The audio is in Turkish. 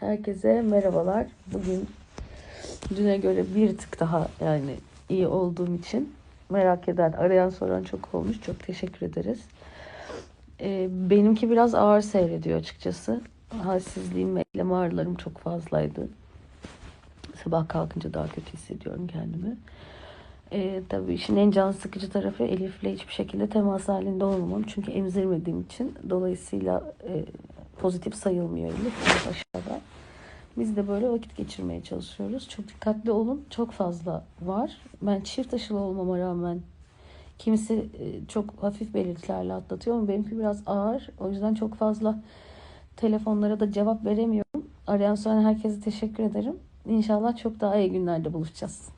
Herkese merhabalar. Bugün düne göre bir tık daha yani iyi olduğum için merak eden, arayan soran çok olmuş. Çok teşekkür ederiz. Ee, benimki biraz ağır seyrediyor açıkçası. Halsizliğim ve eklem ağrılarım çok fazlaydı. Sabah kalkınca daha kötü hissediyorum kendimi. Ee, tabii işin en can sıkıcı tarafı Elif'le hiçbir şekilde temas halinde olmamam. Çünkü emzirmediğim için dolayısıyla e, pozitif sayılmıyor Elif aşağıda. Biz de böyle vakit geçirmeye çalışıyoruz. Çok dikkatli olun. Çok fazla var. Ben çift aşılı olmama rağmen kimisi e, çok hafif belirtilerle atlatıyor ama benimki biraz ağır. O yüzden çok fazla telefonlara da cevap veremiyorum. Arayan soran herkese teşekkür ederim. İnşallah çok daha iyi günlerde buluşacağız.